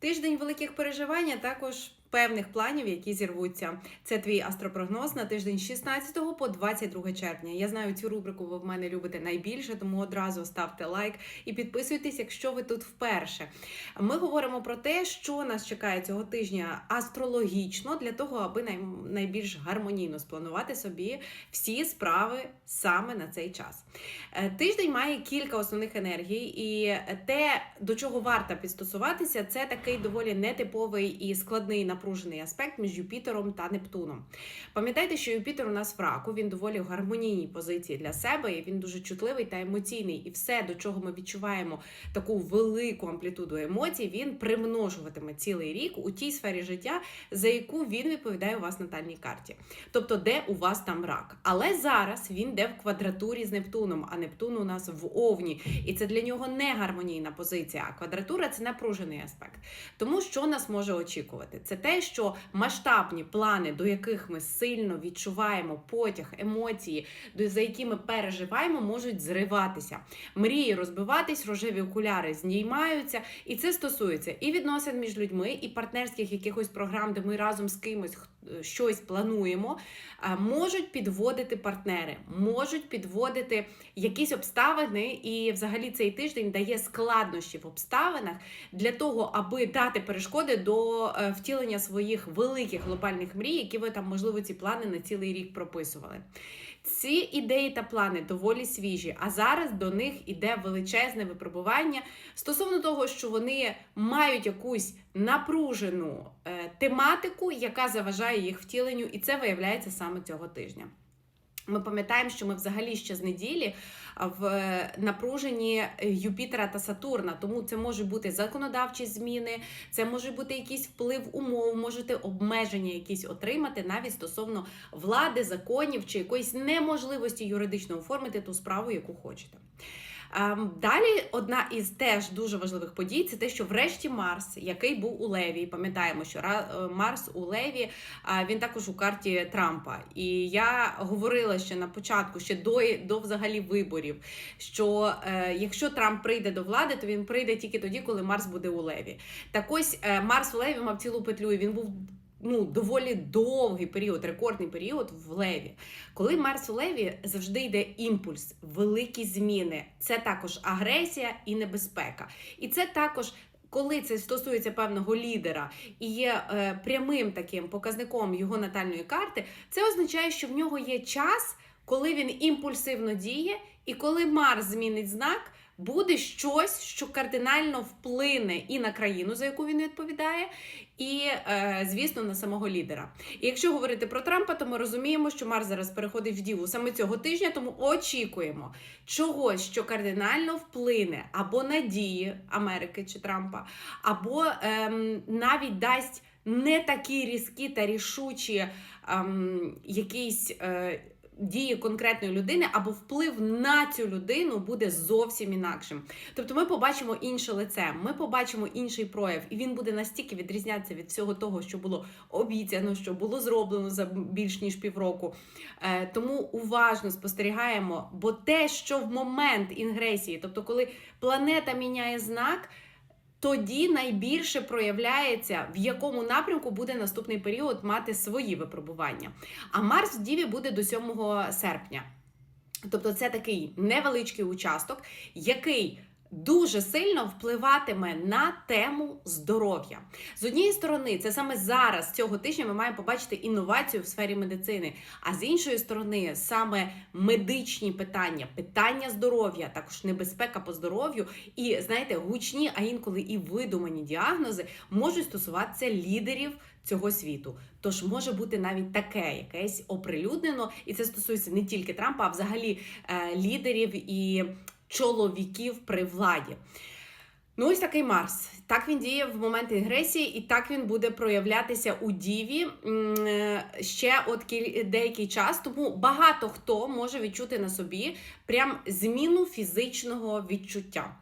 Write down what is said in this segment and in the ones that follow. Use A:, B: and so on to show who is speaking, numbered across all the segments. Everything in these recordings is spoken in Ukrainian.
A: Тиждень великих переживань, також певних планів, які зірвуться. Це твій астропрогноз на тиждень 16 по 22 червня. Я знаю, цю рубрику ви в мене любите найбільше, тому одразу ставте лайк і підписуйтесь, якщо ви тут вперше. Ми говоримо про те, що нас чекає цього тижня астрологічно для того, аби най- найбільш гармонійно спланувати собі всі справи саме на цей час. Е, Тиждень має кілька основних енергій, і те, до чого варто підстосуватися, це такий доволі нетиповий і складний напружений аспект між Юпітером та Нептуном. Пам'ятайте, що Юпітер у нас в раку, він доволі в гармонійній позиції для себе, і він дуже чутливий та емоційний. І все, до чого ми відчуваємо таку велику амплітуду емоцій, він примножуватиме цілий рік у тій сфері життя, за яку він відповідає у вас в натальній карті. Тобто, де у вас там рак. Але зараз він йде в квадратурі з Нептуном, а Нептун у нас в Овні. І це для нього не гармонійна позиція. А квадратура це напружений аспект. Тому що нас може очікувати? Це те, що масштабні плани, до яких ми сильно відчуваємо потяг, емоції, за які ми переживаємо, можуть зриватися. Мрії розбиватись, рожеві окуляри знімаються, і це стосується і відносин між людьми, і партнерських якихось програм, де ми разом з кимось щось плануємо. Можуть підводити партнери, можуть підводити якісь обставини, і взагалі цей тиждень дає складнощі в обставинах для того, аби дати перешкоди до е, втілення своїх великих глобальних мрій, які ви там, можливо, ці плани на цілий рік прописували. Ці ідеї та плани доволі свіжі, а зараз до них іде величезне випробування стосовно того, що вони мають якусь напружену е, тематику, яка заважає їх втіленню, і це виявляється саме цього тижня. Ми пам'ятаємо, що ми взагалі ще з неділі в е, напруженні Юпітера та Сатурна, тому це можуть бути законодавчі зміни, це може бути якийсь вплив умов, можете обмеження якісь отримати навіть стосовно влади, законів чи якоїсь неможливості юридично оформити ту справу, яку хочете. Ем, Далі одна із теж дуже важливих подій це те, що врешті Марс, який був у Леві, пам'ятаємо, що е, Марс у Леві, він також у карті Трампа. І я говорила ще на початку, ще до, до взагалі виборів, що е, якщо Трамп прийде до влади, то він прийде тільки тоді, коли Марс буде у Леві. Так ось е, Марс у Леві мав цілу петлю, і він був. Ну, доволі довгий період, рекордний період в Леві. Коли Марс у Леві завжди йде імпульс, великі зміни. Це також агресія і небезпека. І це також. Коли це стосується певного лідера і є е, прямим таким показником його натальної карти, це означає, що в нього є час, коли він імпульсивно діє, і коли Марс змінить знак, буде щось, що кардинально вплине і на країну, за яку він відповідає, і, е, звісно, на самого лідера. І якщо говорити про Трампа, то ми розуміємо, що Марс зараз переходить в діву саме цього тижня, тому очікуємо чогось, що кардинально вплине або на дії Америки чи Трампа, або ем, навіть дасть не такі різкі та рішучі ем, якісь. Е, Дії конкретної людини або вплив на цю людину буде зовсім інакшим. Тобто ми побачимо інше лице, ми побачимо інший прояв, і він буде настільки відрізнятися від всього того, що було обіцяно, що було зроблено за більш ніж півроку. Е, тому уважно спостерігаємо, бо те, що в момент інгресії, тобто коли планета міняє знак. Тоді найбільше проявляється, в якому напрямку буде наступний період мати свої випробування. А Марс в Діві буде до 7 серпня. Тобто це такий невеличкий участок, який дуже сильно впливатиме на тему здоров'я. З однієї сторони, це саме зараз цього тижня ми маємо побачити інновацію в сфері медицини. А з іншої сторони, саме медичні питання, питання здоров'я, також небезпека по здоров'ю, і знаєте, гучні, а інколи і видумані діагнози можуть стосуватися лідерів. Цього світу, тож може бути навіть таке якесь оприлюднено, і це стосується не тільки Трампа, а взагалі е, лідерів і чоловіків при владі. Ну, ось такий Марс. Так він діє в момент інгресії, і так він буде проявлятися у Діві ще от деякий час. Тому багато хто може відчути на собі прям зміну фізичного відчуття.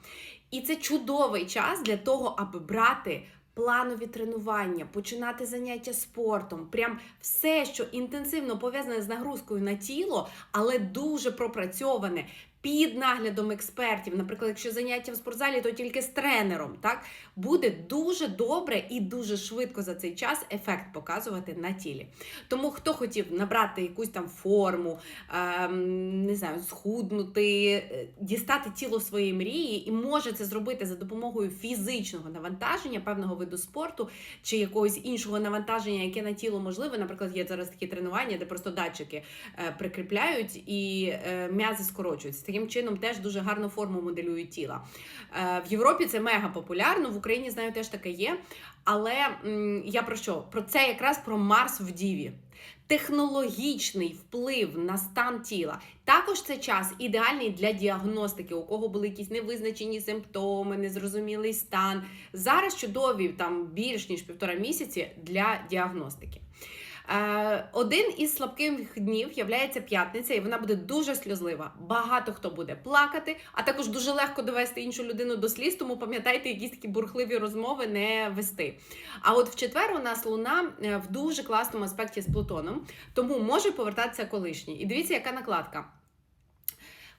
A: І це чудовий час для того, аби брати. Планові тренування, починати заняття спортом, прям все, що інтенсивно пов'язане з нагрузкою на тіло, але дуже пропрацьоване під наглядом експертів, наприклад, якщо заняття в спортзалі, то тільки з тренером, так буде дуже добре і дуже швидко за цей час ефект показувати на тілі. Тому хто хотів набрати якусь там форму, ем, не знаю, схуднути, е, дістати тіло своєї мрії, і може це зробити за допомогою фізичного навантаження, певного виду спорту чи якогось іншого навантаження, яке на тіло можливе. Наприклад, є зараз такі тренування, де просто датчики е, прикріпляють і е, м'язи скорочуються. Таким чином теж дуже гарну форму моделюють тіла. Е, в Європі це мега популярно, в Україні знаю теж таке є. Але я про що? Про це якраз про Марс в Діві. Технологічний вплив на стан тіла. Також це час ідеальний для діагностики, у кого були якісь невизначені симптоми, незрозумілий стан. Зараз чудові там більш ніж півтора місяці для діагностики. Один із слабких днів являється п'ятниця, і вона буде дуже сльозлива. Багато хто буде плакати, а також дуже легко довести іншу людину до сліз. Тому пам'ятайте, якісь такі бурхливі розмови не вести. А от в четвер у нас луна е, в дуже класному аспекті з Плутоном, тому може повертатися колишній. І дивіться, яка накладка.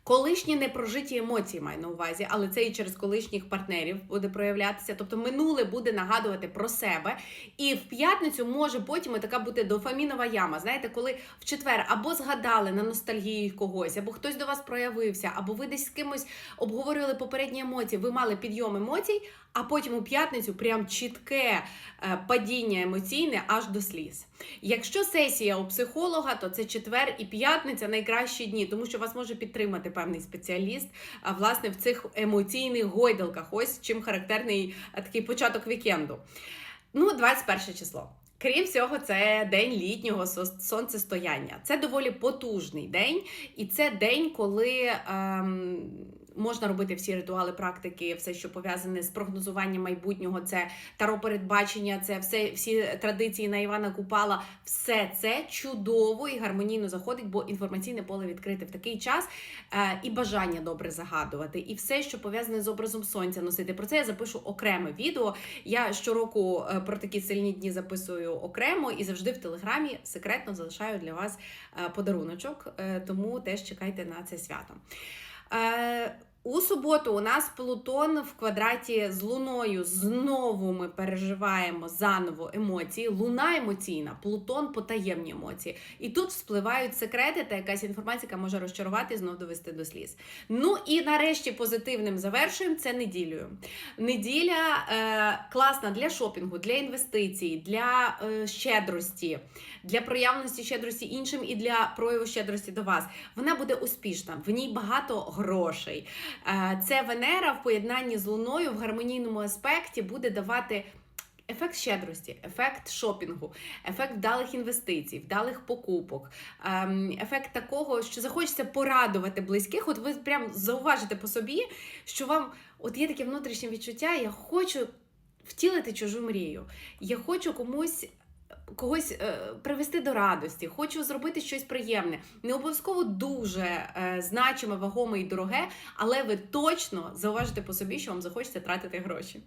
A: Колишні непрожиті емоції маю на увазі, але це і через колишніх партнерів буде проявлятися. Тобто минуле буде нагадувати про себе. І в п'ятницю може потім і така бути дофамінова яма. Знаєте, коли в четвер або згадали на ностальгії когось, або хтось до вас проявився, або ви десь з кимось обговорювали попередні емоції, ви мали підйом емоцій, а потім у п'ятницю прям чітке е, падіння емоційне аж до сліз. Якщо сесія у психолога, то це четвер і п'ятниця найкращі дні, тому що вас може підтримати певний спеціаліст а, власне в цих емоційних гойдалках. Ось чим характерний такий початок вікенду. Ну, 21 число. Крім всього, це день літнього сонцестояння. Це доволі потужний день, і це день, коли ем, можна робити всі ритуали, практики, все, що пов'язане з прогнозуванням майбутнього, це таро передбачення, це все, всі традиції на Івана Купала. Все це чудово і гармонійно заходить, бо інформаційне поле відкрите в такий час е, і бажання добре загадувати, і все, що пов'язане з образом сонця носити. Про це я запишу окреме відео. Я щороку е, про такі сильні дні записую окремо і завжди в телеграмі секретно залишаю для вас е, подаруночок, тому теж чекайте на це свято. У суботу у нас Плутон в квадраті з Луною. Знову ми переживаємо заново емоції. Луна емоційна, Плутон потаємні емоції. І тут вспливають секрети та якась інформація, яка може розчарувати і знов довести до сліз. Ну і нарешті позитивним завершуємо це неділею. Неділя е, класна для шопінгу, для інвестицій, для е, щедрості, для проявленості щедрості іншим і для прояву щедрості до вас. Вона буде успішна, в ній багато грошей. Це Венера в поєднанні з Луною в гармонійному аспекті буде давати. Ефект щедрості, ефект шопінгу, ефект вдалих інвестицій, вдалих покупок, ем, ефект такого, що захочеться порадувати близьких. От ви прям зауважите по собі, що вам от є таке внутрішнє відчуття, я хочу втілити чужу мрію. Я хочу комусь. Когось е, привести до радості, хочу зробити щось приємне. Не обов'язково дуже е, значиме, вагоме і дороге, але ви точно зауважите по собі, що вам захочеться тратити гроші.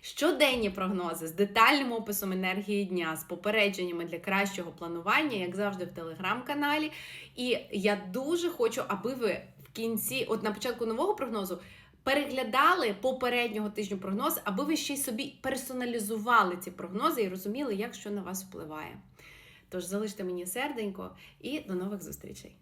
A: Щоденні прогнози з детальним описом енергії дня, з попередженнями для кращого планування, як завжди, в телеграм-каналі. І я дуже хочу, аби ви в кінці, от на початку нового прогнозу, переглядали попереднього тижню прогноз, аби ви ще й собі персоналізували ці прогнози і розуміли, як що на вас впливає. Тож залиште мені серденько і до нових зустрічей.